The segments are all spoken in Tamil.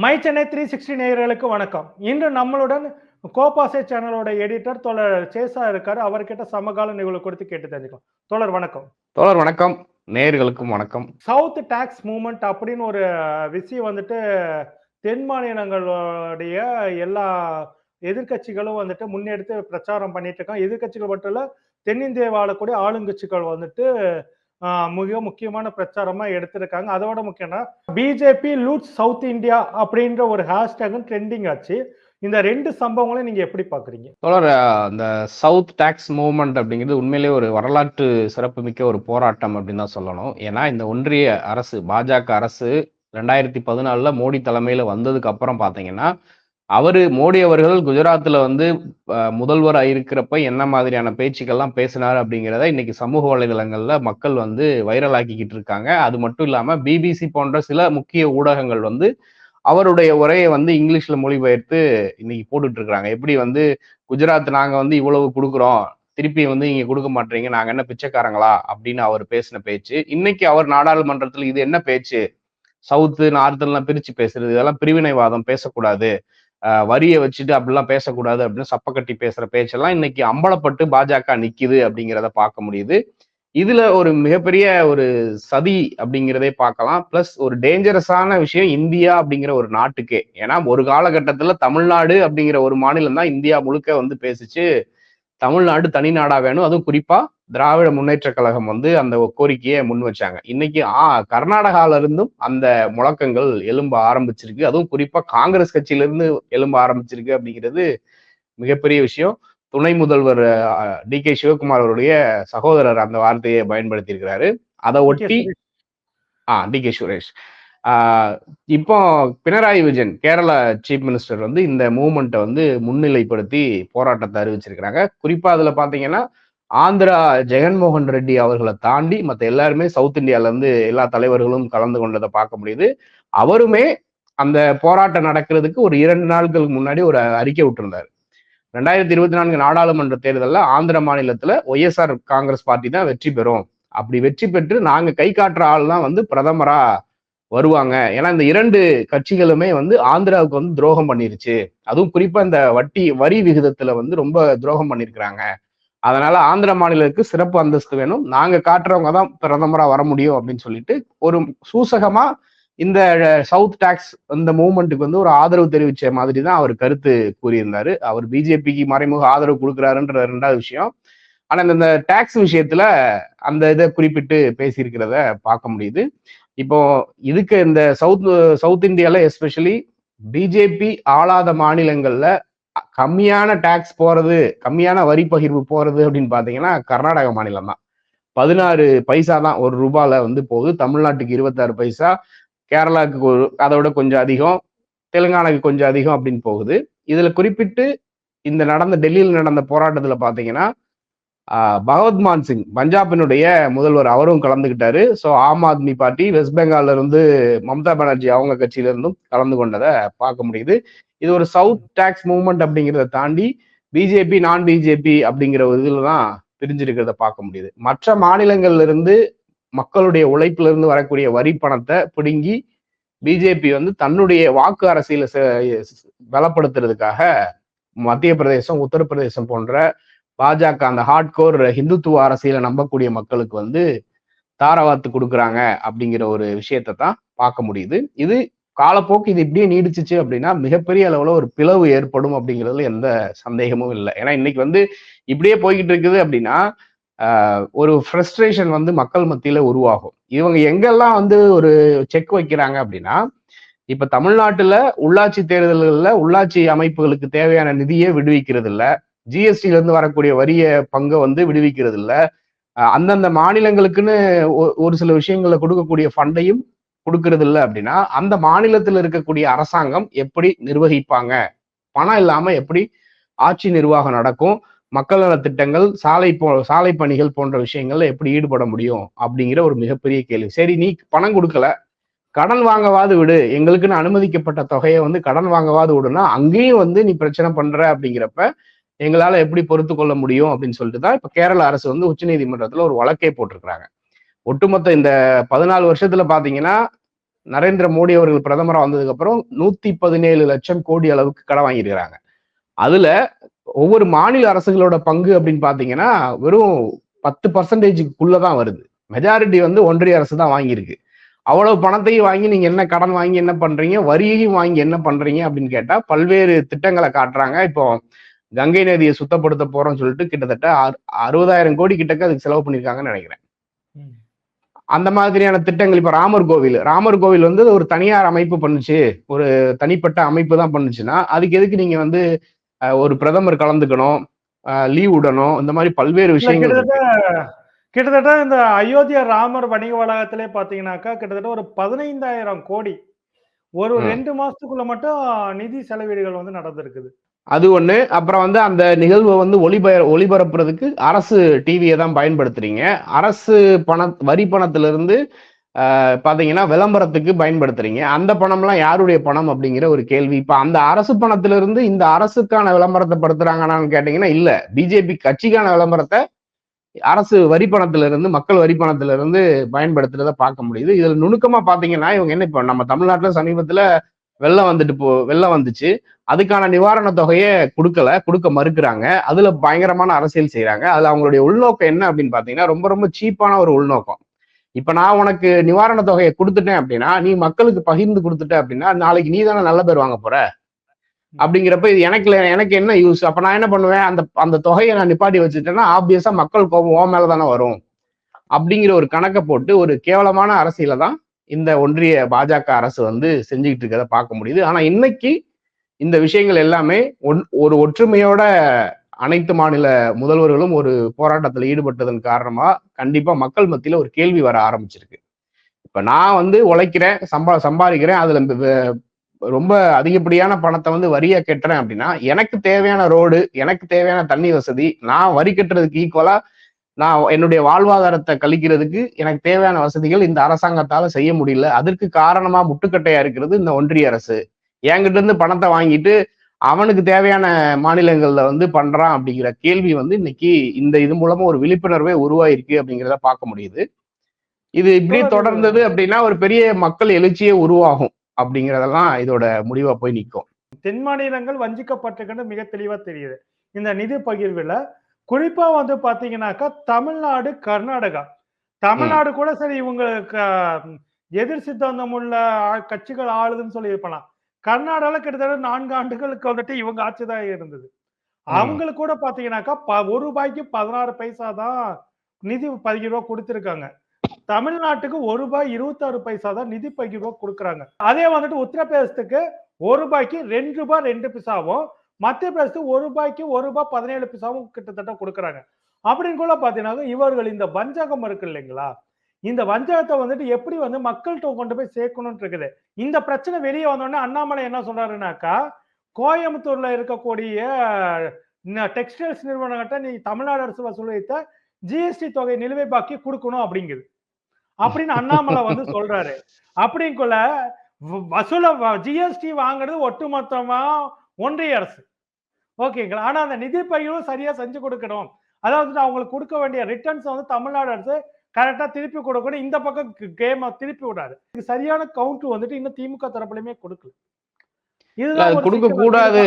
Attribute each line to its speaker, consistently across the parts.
Speaker 1: மை சென்னை த்ரீ சிக்ஸ்டி நேயர்களுக்கு வணக்கம். இன்று நம்மளுடன் கோபாசே சேனலோட எடிட்டர் தோழர் சேசா இருக்காரு. அவர்கிட்ட சமகால நிகழ்வு கொடுத்து கேட்டு தெரிஞ்சுக்கலாம். தோழர் வணக்கம்.
Speaker 2: தோழர் வணக்கம். நேயர்களுக்கும் வணக்கம்.
Speaker 1: சவுத் டாக்ஸ் மூவ்மெண்ட் அப்படின்னு ஒரு விஷயம் வந்துட்டு தென் மாநிலங்களுடைய எல்லா எதிர்க்கட்சிகளும் வந்துட்டு முன்னெடுத்து பிரச்சாரம் பண்ணிட்டு இருக்காங்க. எதிர்க்கட்சிகள் மட்டும் இல்ல தென்னிந்திய வாழக்கூடிய ஆளுங்கட்சிகள் வந்துட்டு மிக முக்கியமான பிரச்சாரமா எடுத்திருக்காங்க. அதோட முக்கியம்னா பிஜேபி லூட் சவுத் இந்தியா அப்படின்ற ஒரு ஹேஷ்டேகும் ட்ரெண்டிங் ஆச்சு. இந்த ரெண்டு சம்பவங்களையும் நீங்க எப்படி பாக்குறீங்க?
Speaker 2: தொடர் அந்த சவுத் டாக்ஸ் மூவ்மெண்ட் அப்படிங்கிறது உண்மையிலேயே ஒரு வரலாற்று சிறப்புமிக்க ஒரு போராட்டம் அப்படின்னு தான் சொல்லணும். ஏன்னா இந்த ஒன்றிய அரசு பாஜக அரசு ரெண்டாயிரத்தி பதினாலுல மோடி தலைமையில வந்ததுக்கு அப்புறம் பாத்தீங்கன்னா அவர் மோடி அவர்கள் குஜராத்தில் வந்து முதல்வர் இருக்கிறப்ப என்ன மாதிரியான பேச்சுக்கள்லாம் பேசினார் அப்படிங்கிறத இன்னைக்கு சமூக வலைதளங்கள்ல மக்கள் வந்து வைரல் ஆக்கிக்கிட்டு இருக்காங்க. அது மட்டும் இல்லாமல் பிபிசி போன்ற சில முக்கிய ஊடகங்கள் வந்து அவருடைய உரையை வந்து இங்கிலீஷ்ல மொழிபெயர்த்து இன்னைக்கு போட்டுட்டு இருக்கிறாங்க எப்படி வந்து குஜராத் நாங்கள் வந்து இவ்வளவு கொடுக்குறோம் திருப்பி வந்து இங்க கொடுக்க மாட்டீங்க நாங்க என்ன பிச்சைக்காரங்களா அப்படின்னு அவர் பேசின பேச்சு. இன்னைக்கு அவர் நாடாளுமன்றத்தில் இது என்ன பேச்சு? சவுத்து நார்த்துலாம் பிரிச்சு பேசுறது இதெல்லாம் பிரிவினைவாதம் பேசக்கூடாது. வரியை வச்சுட்டு அப்படிலாம் பேசக்கூடாது அப்படின்னு சப்பக்கட்டி பேசுற பேச்செல்லாம் இன்னைக்கு அம்பலப்பட்டு பாஜக நிக்குது அப்படிங்கிறத பார்க்க முடியுது. இதுல ஒரு மிகப்பெரிய ஒரு சதி அப்படிங்கிறதே பார்க்கலாம். பிளஸ் ஒரு டேஞ்சரஸான விஷயம் இந்தியா அப்படிங்கிற ஒரு நாட்டுக்கே. ஏன்னா ஒரு காலகட்டத்துல தமிழ்நாடு அப்படிங்கிற ஒரு மாநிலம் தான் இந்தியா முழுக்க வந்து பேசிச்சு. தமிழ்நாடு தனி நாடா வேணும். அதுவும் குறிப்பா திராவிட முன்னேற்ற கழகம் வந்து அந்த கோரிக்கையை முன் வச்சாங்க. இன்னைக்கு ஆ கர்நாடகால இருந்தும் அந்த முழக்கங்கள் எழும்ப ஆரம்பிச்சிருக்கு. அதுவும் குறிப்பா காங்கிரஸ் கட்சியில இருந்து எழும்ப ஆரம்பிச்சிருக்கு அப்படிங்கிறது மிகப்பெரிய விஷயம். துணை முதல்வர் டி கே சிவகுமார் அவருடைய சகோதரர் அந்த வார்த்தையை பயன்படுத்தி இருக்கிறாரு அதை ஒட்டி ஆ டி கே சுரேஷ். ஆஹ் இப்போ பினராயி விஜயன் கேரள சீஃப் மினிஸ்டர் வந்து இந்த மூவ்மெண்ட்டை வந்து முன்னிலைப்படுத்தி போராட்டத்தை அறிவிச்சிருக்கிறாங்க. குறிப்பா அதுல பாத்தீங்கன்னா ஆந்திரா ஜெகன்மோகன் ரெட்டி அவர்களை தாண்டி மற்ற எல்லாருமே சவுத் இந்தியால இருந்து எல்லா தலைவர்களும் கலந்து கொண்டதை பார்க்க முடியுது. அவருமே அந்த போராட்டம் நடக்கிறதுக்கு ஒரு இரண்டு நாட்களுக்கு முன்னாடி ஒரு அறிக்கை விட்டிருந்தாரு. ரெண்டாயிரத்தி இருபத்தி நான்கு நாடாளுமன்ற தேர்தலில் ஆந்திர மாநிலத்துல ஒய்எஸ்ஆர் காங்கிரஸ் பார்ட்டி தான் வெற்றி பெறும். அப்படி வெற்றி பெற்று நாங்க கை காட்டுற ஆள் தான் வந்து பிரதமரா வருவாங்க. ஏன்னா இந்த இரண்டு கட்சிகளுமே வந்து ஆந்திராவுக்கு வந்து துரோகம் பண்ணிருச்சு. அதுவும் குறிப்பா இந்த வட்டி வரி விகிதத்துல வந்து ரொம்ப துரோகம் பண்ணிருக்கிறாங்க. அதனால ஆந்திர மாநிலத்துக்கு சிறப்பு அந்தஸ்து வேணும். நாங்க காட்டுறவங்க தான் பிரதமரா வர முடியும் அப்படின்னு சொல்லிட்டு ஒரு சூசகமா இந்த சவுத் டாக்ஸ் இந்த மூவ்மெண்ட்டுக்கு வந்து ஒரு ஆதரவு தெரிவிச்ச மாதிரி தான் அவர் கருத்து கூறியிருந்தாரு. அவர் பிஜேபிக்கு மறைமுக ஆதரவு கொடுக்குறாருன்ற ரெண்டாவது விஷயம். ஆனா இந்த டாக்ஸ் விஷயத்துல அந்த இதை குறிப்பிட்டு பேசியிருக்கிறத பார்க்க முடியுது. இப்போ இதுக்கு இந்த சவுத் சவுத் இந்தியால எஸ்பெஷலி பிஜேபி ஆளாத மாநிலங்கள்ல கம்மியான டாக்ஸ் போறது கம்மியான வரி பகிர்வு போறது அப்படின்னு பாத்தீங்கன்னா கர்நாடக மாநிலம் தான். பதினாறு பைசா தான் ஒரு ரூபால வந்து போகுது. தமிழ்நாட்டுக்கு இருபத்தாறு பைசா கேரளாவுக்கு ஒரு அதை விட கொஞ்சம் அதிகம் தெலுங்கானாக்கு கொஞ்சம் அதிகம் அப்படின்னு போகுது. இதுல குறிப்பிட்டு இந்த நடந்த டெல்லியில் நடந்த போராட்டத்துல பாத்தீங்கன்னா பகவத்மான் சிங் பஞ்சாபினுடைய முதல்வர் அவரும் கலந்துகிட்டாரு. So Aam Aadmi party west பெங்கால்ல இருந்து மம்தா பானர்ஜி அவங்க கட்சியில இருந்தும் கலந்து கொண்டதை பார்க்க முடியுது. இது ஒரு சவுத் டாக்ஸ் மூவ்மெண்ட் அப்படிங்கிறத தாண்டி பிஜேபி நான் பிஜேபி அப்படிங்கிற ஒரு இதுல தான் பிரிஞ்சிருக்கிறத பார்க்க முடியுது. மற்ற மாநிலங்கள்ல இருந்து மக்களுடைய உழைப்புல இருந்து வரக்கூடிய வரி பணத்தை பிடுங்கி பிஜேபி வந்து தன்னுடைய வாக்கு அரசியல பலப்படுத்துறதுக்காக மத்திய பிரதேசம் உத்தரப்பிரதேசம் போன்ற பாஜக அந்த ஹார்ட்கோர் ஹிந்துத்துவ அரசியலை நம்பக்கூடிய மக்களுக்கு வந்து தாரவாத்து கொடுக்குறாங்க அப்படிங்கிற ஒரு விஷயத்தை தான் பார்க்க முடியுது. இது காலப்போக்கு இது இப்படியே நீடிச்சிச்சு அப்படின்னா மிகப்பெரிய அளவுல ஒரு பிளவு ஏற்படும் அப்படிங்கிறதுல எந்த சந்தேகமும் இல்லை. ஏன்னா இன்னைக்கு வந்து இப்படியே போய்கிட்டு இருக்குது அப்படின்னா ஒரு ஃப்ரஸ்ட்ரேஷன் வந்து மக்கள் மத்தியில உருவாகும். இவங்க எங்கெல்லாம் வந்து ஒரு செக் வைக்கிறாங்க அப்படின்னா இப்ப தமிழ்நாட்டுல உள்ளாட்சி தேர்தல்கள்ல உள்ளாட்சி அமைப்புகளுக்கு தேவையான நிதியை விடுவிக்கிறது இல்ல ஜிஎஸ்டில இருந்து வரக்கூடிய வரிய பங்கை வந்து விடுவிக்கிறது இல்ல அந்தந்த மாநிலங்களுக்குன்னு ஒரு சில விஷயங்களை கொடுக்கக்கூடிய ஃபண்டையும் கொடுக்கறது இல்லை அப்படின்னா அந்த மாநிலத்தில் இருக்கக்கூடிய அரசாங்கம் எப்படி நிர்வகிப்பாங்க? பணம் இல்லாம எப்படி ஆட்சி நிர்வாகம் நடக்கும்? மக்கள் நலத்திட்டங்கள் சாலை போ சாலை பணிகள் போன்ற விஷயங்கள்ல எப்படி ஈடுபட முடியும்? அப்படிங்கிற ஒரு மிகப்பெரிய கேள்வி. சரி நீ பணம் கொடுக்கல. கடன் வாங்கவாது விடு. எங்களுக்குன்னு அனுமதிக்கப்பட்ட தொகையை வந்து கடன் வாங்கவாது விடுனா அங்கேயும் வந்து நீ பிரச்சனை பண்ற அப்படிங்கிறப்ப எங்களால எப்படி பொறுத்து கொள்ள முடியும் அப்படின்னு சொல்லிட்டு தான் இப்ப கேரள அரசு வந்து உச்சநீதிமன்றத்துல ஒரு வழக்கே போட்டிருக்கிறாங்க. ஒட்டுமொத்த இந்த பதினாலு வருஷத்துல பாத்தீங்கன்னா நரேந்திர மோடி அவர்கள் பிரதமராக வந்ததுக்கு அப்புறம் நூத்தி பதினேழு லட்சம் கோடி அளவுக்கு கடன் வாங்கியிருக்கிறாங்க. அதுல ஒவ்வொரு மாநில அரசுகளோட பங்கு அப்படின்னு பாத்தீங்கன்னா வெறும் பத்து பர்சன்டேஜுக்குள்ளதான் வருது. மெஜாரிட்டி வந்து ஒன்றிய அரசு தான் வாங்கியிருக்கு. அவ்வளவு பணத்தையும் வாங்கி நீங்க என்ன கடன் வாங்கி என்ன பண்றீங்க? வரியையும் வாங்கி என்ன பண்றீங்க? அப்படின்னு கேட்டா பல்வேறு திட்டங்களை காட்டுறாங்க. இப்போ கங்கை நதியை சுத்தப்படுத்த போறோம்னு சொல்லிட்டு கிட்டத்தட்ட அறு- அறுபதாயிரம் கோடி கிட்டக்க அதுக்கு செலவு பண்ணிருக்காங்கன்னு நினைக்கிறேன். அந்த மாதிரியான திட்டங்கள் இப்ப ராமர் கோவில். ராமர் கோவில் வந்து ஒரு தனியார் அமைப்பு பண்ணுச்சு. ஒரு தனிப்பட்ட அமைப்பு தான் பண்ணுச்சுன்னா அதுக்கு எதுக்கு நீங்க வந்து ஒரு பிரதமர் கலந்துக்கணும் லீவ் விடணும் இந்த மாதிரி பல்வேறு விஷயங்கள்
Speaker 1: கிட்டத்தட்ட இந்த அயோத்தியா ராமர் வணிக வளாகத்திலே பாத்தீங்கன்னாக்கா கிட்டத்தட்ட ஒரு பதினைந்தாயிரம் கோடி ஒரு. ரெண்டு மாசத்துக்குள்ள மட்டும் நிதி செலவீடுகள் வந்து நடந்திருக்குது.
Speaker 2: அது ஒண்ணு. அப்புறம் வந்து அந்த நிகழ்வை வந்து ஒளிபர ஒளிபரப்புறதுக்கு அரசு டிவியை தான் பயன்படுத்துறீங்க. அரசு பண வரி பணத்துல இருந்து ஆஹ், பாத்தீங்கன்னா விளம்பரத்துக்கு பயன்படுத்துறீங்க. அந்த பணம்லாம் யாருடைய பணம் அப்படிங்கிற ஒரு கேள்வி. இப்ப அந்த அரசு பணத்துல இருந்து இந்த அரசுக்கான விளம்பரத்தை படுத்துறாங்கன்னு கேட்டீங்கன்னா இல்ல. பிஜேபி கட்சிக்கான விளம்பரத்தை அரசு வரி பணத்துல இருந்து மக்கள் வரி பணத்துல இருந்து பயன்படுத்துறத பார்க்க முடியுது. இதுல நுணுக்கமா பாத்தீங்கன்னா இவங்க என்ன இப்போ நம்ம தமிழ்நாட்டுல சமீபத்துல வெள்ளம் வந்துட்டு போ வெள்ளம் வந்துச்சு. அதுக்கான நிவாரண தொகையை கொடுக்கல கொடுக்க மறுக்கிறாங்க. அதுல பயங்கரமான அரசியல் செய்கிறாங்க அதுல அவங்களுடைய உள்நோக்கம் என்ன அப்படின்னு பாத்தீங்கன்னா ரொம்ப ரொம்ப சீப்பான ஒரு உள்நோக்கம். இப்ப நான் உனக்கு நிவாரண தொகையை கொடுத்துட்டேன் அப்படின்னா நீ மக்களுக்கு பகிர்ந்து கொடுத்துட்ட அப்படின்னா நாளைக்கு நீ தானே நல்ல பேர் வாங்க போற? அப்படிங்கிறப்ப இது எனக்கு எனக்கு என்ன யூஸ் அப்ப நான் என்ன பண்ணுவேன்? அந்த அந்த தொகையை நான் நிப்பாட்டி வச்சுட்டேன்னா ஆப்வியஸா மக்கள் கோபம் ஓ மேல தானே வரும். அப்படிங்கிற ஒரு கணக்கை போட்டு ஒரு கேவலமான அரசியல தான் இந்த ஒன்றிய பாஜக அரசு வந்து செஞ்சுக்கிட்டு இருக்கிறத பார்க்க முடியுது. ஆனா இன்னைக்கு இந்த விஷயங்கள் எல்லாமே ஒன்- ஒரு ஒற்றுமையோட அனைத்து மாநில முதல்வர்களும் ஒரு போராட்டத்தில் ஈடுபட்டதன் காரணமா கண்டிப்பா மக்கள் மத்தியில ஒரு கேள்வி வர ஆரம்பிச்சிருக்கு. இப்ப நான் வந்து உழைக்கிறேன் சம்பா சம்பாதிக்கிறேன் அதுல இந்த ரொம்ப அதிகப்படியான பணத்தை வந்து வரியா கட்டுறேன் அப்படின்னா எனக்கு தேவையான ரோடு எனக்கு தேவையான தண்ணி வசதி நான் வரி கட்டுறதுக்கு ஈக்குவலா நான் என்னுடைய வாழ்வாதாரத்தை கழிக்கிறதுக்கு எனக்கு தேவையான வசதிகள் இந்த அரசாங்கத்தால செய்ய முடியல. அதற்கு காரணமா முட்டுக்கட்டையா இருக்கிறது இந்த ஒன்றிய அரசு. என்கிட்ட இருந்து பணத்தை வாங்கிட்டு அவனுக்கு தேவையான மாநிலங்கள்ல வந்து பண்றான் அப்படிங்கிற கேள்வி வந்து இன்னைக்கு இந்த இது மூலமா ஒரு விழிப்புணர்வே உருவாயிருக்கு அப்படிங்கிறத பார்க்க முடியுது. இது இப்படி தொடர்ந்தது அப்படின்னா ஒரு பெரிய மக்கள் எழுச்சியே உருவாகும். அப்படிங்கறதெல்லாம் இதோட முடிவா போய் நிற்கும்
Speaker 1: தென் மாநிலங்கள் வஞ்சிக்கப்பட்டிருக்கிறது மிக தெளிவா தெரியுது. இந்த நிதி பகிர்வுல குறிப்பா வந்து பாத்தீங்கன்னாக்கா தமிழ்நாடு கர்நாடகா. தமிழ்நாடு கூட சரி இவங்களுக்கு எதிர் சித்தாந்தம் உள்ள கட்சிகள் ஆளுதுன்னு சொல்லி இருப்பலாம் கர்நாடகால கிட்டத்தட்ட நான்கு ஆண்டுகளுக்கு வந்துட்டு இவங்க ஆட்சி தான் இருந்தது. அவங்களுக்கு கூட பாத்தீங்கன்னாக்கா ஒரு ரூபாய்க்கு பதினாறு பைசா தான் நிதி பகிர்வா கொடுத்திருக்காங்க. தமிழ்நாட்டுக்கு ஒரு ரூபாய் இருபத்தாறு பைசா தான் நிதி பகிர்வா கொடுக்குறாங்க. அதே வந்துட்டு உத்தரப்பிரதேசத்துக்கு ஒரு ரூபாய்க்கு ரெண்டு ரூபாய் ரெண்டு பைசாவும் மத்திய பிரதேசத்துக்கு ஒரு ரூபாய்க்கு ஒரு ரூபாய் பதினேழு பைசாவும் கிட்டத்தட்ட கொடுக்குறாங்க. அப்படின்னு கூட பாத்தீங்கன்னா இவர்கள் இந்த வஞ்சகம் இருக்கு இல்லைங்களா? இந்த வஞ்சகத்தை வந்துட்டு எப்படி வந்து மக்கள்கிட்ட கொண்டு போய் சேர்க்கணும்னு இருக்குது. இந்த பிரச்சனை வெளியே வந்தோடனே அண்ணாமலை என்ன சொல்றாருனாக்கா கோயம்புத்தூர்ல இருக்கக்கூடிய டெக்ஸ்டைல்ஸ் நிறுவனங்கிட்ட நீ தமிழ்நாடு அரசு வசூலித்த ஜிஎஸ்டி தொகை நிலுவை பாக்கி கொடுக்கணும் அப்படிங்குது. அப்படின்னு அண்ணாமலை வந்து சொல்றாரு. அப்படிங்குள்ள வசூல ஜிஎஸ்டி வாங்குறது ஒட்டுமொத்தமா ஒன்றிய அரசு. ஓகேங்களா? ஆனா அந்த நிதி பகிர்வு சரியா செஞ்சு கொடுக்கணும். அதாவது அவங்களுக்கு கொடுக்க வேண்டிய ரிட்டர்ன்ஸ் வந்து தமிழ்நாடு அரசு கரெக்டா திருப்பி கொடுக்கணும். இந்த பக்கம் கேம் திருப்பி விடாது. சரியான கவுண்ட் வந்துட்டு இன்னும் திமுக தரப்புலயுமே கொடுக்கல. இதுதான்
Speaker 2: கொடுக்க. கூடாது.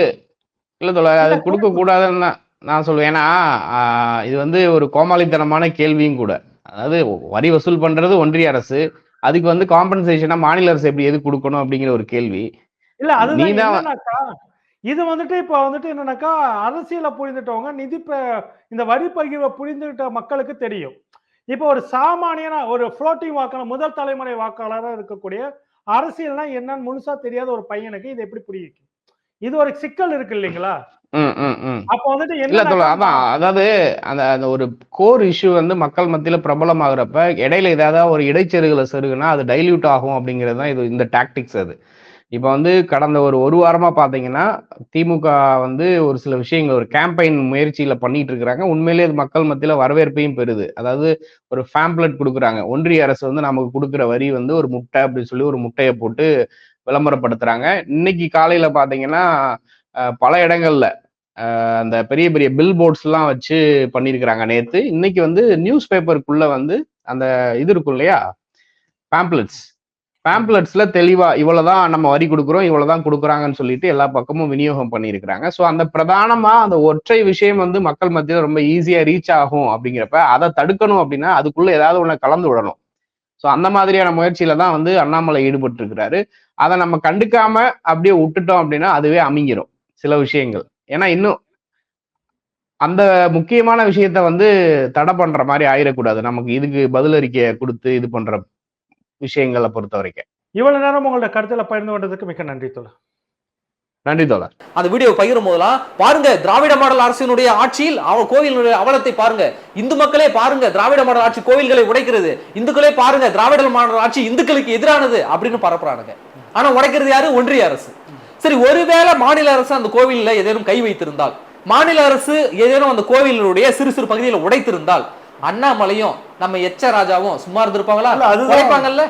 Speaker 2: இல்ல தோழர் அது கொடுக்க கூடாதுன்னு தான் நான் சொல்லுவேன். ஏன்னா இது வந்து ஒரு கோமாளித்தனமான கேள்வியும் கூட. அதாவது வரி வசூல் பண்றது ஒன்றிய அரசு. அதுக்கு வந்து காம்பன்சேஷனா மாநில அரசு எப்படி எது கொடுக்கணும் அப்படிங்கிற ஒரு கேள்வி.
Speaker 1: இல்ல என்னன்னாக்கா இது வந்துட்டு இப்ப வந்துட்டு என்னன்னாக்கா அரசியல புரிந்துட்டவங்க நிதி இந்த வரி பகிர்வை புரிந்துகிட்ட மக்களுக்கு தெரியும். இப்போ ஒரு சாமானியனா ஒரு ஃப்ளோட்டிங் வாக்காளர் முதல் தலைமுறை வாக்காளரா இருக்கக்கூடிய அரசியல்னா என்னன்னு முழுசா தெரியாத ஒரு பையனுக்கு இது எப்படி புரிய வைக்கும் இது ஒரு சிக்கல் இருக்கு இல்லைங்களா? அப்ப வந்துட்டு
Speaker 2: இல்ல
Speaker 1: என்ன
Speaker 2: அதான் அதாவது அந்த அந்த ஒரு கோர் இஷ்யூ வந்து மக்கள் மத்தியில பிரபலமாகறப்ப இடையில ஏதாவது ஒரு இடைச்செருகளை செருகுனா அது டைல்யூட் ஆகும் அப்படிங்கிறது தான் இது இந்த டாக்டிக்ஸ் அது. இப்போ வந்து கடந்த ஒரு ஒரு வாரமா பாத்தீங்கன்னா திமுக வந்து ஒரு சில விஷயங்கள் ஒரு கேம்பெயின் முயற்சியில பண்ணிட்டு இருக்கிறாங்க. உண்மையிலேயே அது மக்கள் மத்தியில வரவேற்பையும் பெறுது. அதாவது ஒரு ஃபேம்ப்ளெட் கொடுக்குறாங்க. ஒன்றிய அரசு வந்து நமக்கு கொடுக்குற வரி வந்து ஒரு முட்டை அப்படின்னு சொல்லி ஒரு முட்டையை போட்டு விளம்பரப்படுத்துறாங்க. இன்னைக்கு காலையில பாத்தீங்கன்னா பல இடங்கள்ல அந்த பெரிய பெரிய பில் போர்ட்ஸ்லாம் வச்சு பண்ணியிருக்கிறாங்க நேற்று இன்னைக்கு வந்து நியூஸ் பேப்பருக்குள்ள வந்து அந்த இது இருக்கும் இல்லையா? பேம்ப்ளெட்ஸ் பேம்ப்ளெட்ஸ்ல தெளிவா இவ்வளவுதான் நம்ம வரி கொடுக்குறோம் இவ்வளவுதான் கொடுக்குறாங்கன்னு சொல்லிட்டு எல்லா பக்கமும் விநியோகம் பண்ணியிருக்கிறாங்க. ஸோ அந்த பிரதானமா அந்த ஒற்றை விஷயம் வந்து மக்கள் மத்தியில் ரொம்ப ஈஸியா ரீச் ஆகும் அப்படிங்கிறப்ப அதை தடுக்கணும் அப்படின்னா அதுக்குள்ள ஏதாவது ஒன்று கலந்து விடணும். ஸோ அந்த மாதிரியான முயற்சியில தான் வந்து அண்ணாமலை ஈடுபட்டு இருக்கிறாரு அதை நம்ம கண்டுக்காம அப்படியே விட்டுட்டோம் அப்படின்னா அதுவே அமைங்கிரும். சில விஷயங்கள். ஏன்னா இன்னும் அந்த முக்கியமான விஷயத்த வந்து தடை பண்ற மாதிரி ஆயிடக்கூடாது. நமக்கு இதுக்கு பதிலறிக்கையை கொடுத்து இது பண்ற விஷயங்களை பொறுத்த வரைக்கும்.
Speaker 1: இவ்வளவு நேரம் உங்களோட கருத்துல பகிர்ந்து கொண்டதுக்கு மிக்க நன்றி தோழர்.
Speaker 2: நன்றி தோழர்.
Speaker 3: அந்த வீடியோ பகிரும் போதெல்லாம் பாருங்க திராவிட மாடல் அரசினுடைய ஆட்சியில் அவ கோவிலுடைய அவலத்தை பாருங்க. இந்து மக்களே பாருங்க திராவிட மாடல் ஆட்சி கோவில்களை உடைக்கிறது. இந்துக்களே பாருங்க திராவிட மாடல் ஆட்சி இந்துக்களுக்கு எதிரானது அப்படின்னு பரப்புறானுங்க. ஆனா உடைக்கிறது யாரு? ஒன்றிய அரசு. சரி ஒருவேளை மாநில அரசு அந்த கோவில்ல ஏதேனும் கை வைத்திருந்தால் மாநில அரசு ஏதேனும் அந்த கோவிலுடைய சிறு சிறு பகுதியில் உடைத்திருந்தால் அண்ணாமலையும் நம்ம எச்ச ராஜாவும் சும்மா இருந்திருப்பாங்களா. உடைப்பாங்கல்ல